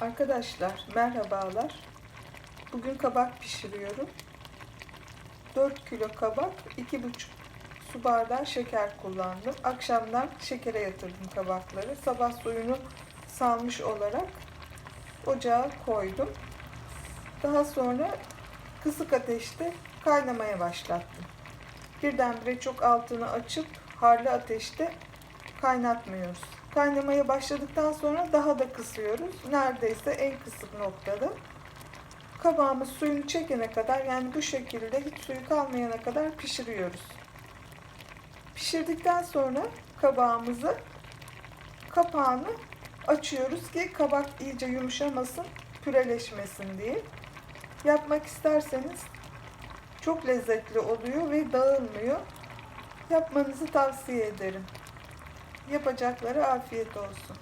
Arkadaşlar merhabalar. Bugün kabak pişiriyorum. 4 kilo kabak, 2,5 su bardağı şeker kullandım. Akşamdan şekere yatırdım kabakları. Sabah suyunu salmış olarak ocağa koydum. Daha sonra kısık ateşte kaynamaya başlattım. Birdenbire çok altını açıp harlı ateşte kaynatmıyoruz. Kaynamaya başladıktan sonra daha da kısıyoruz. Neredeyse en kısık noktada. Kabağımız suyunu çekene kadar yani bu şekilde hiç suyu kalmayana kadar pişiriyoruz. Pişirdikten sonra kabağımızı kapağını açıyoruz ki kabak iyice yumuşamasın, püreleşmesin diye. Yapmak isterseniz çok lezzetli oluyor ve dağılmıyor. Yapmanızı tavsiye ederim. Yapacakları afiyet olsun.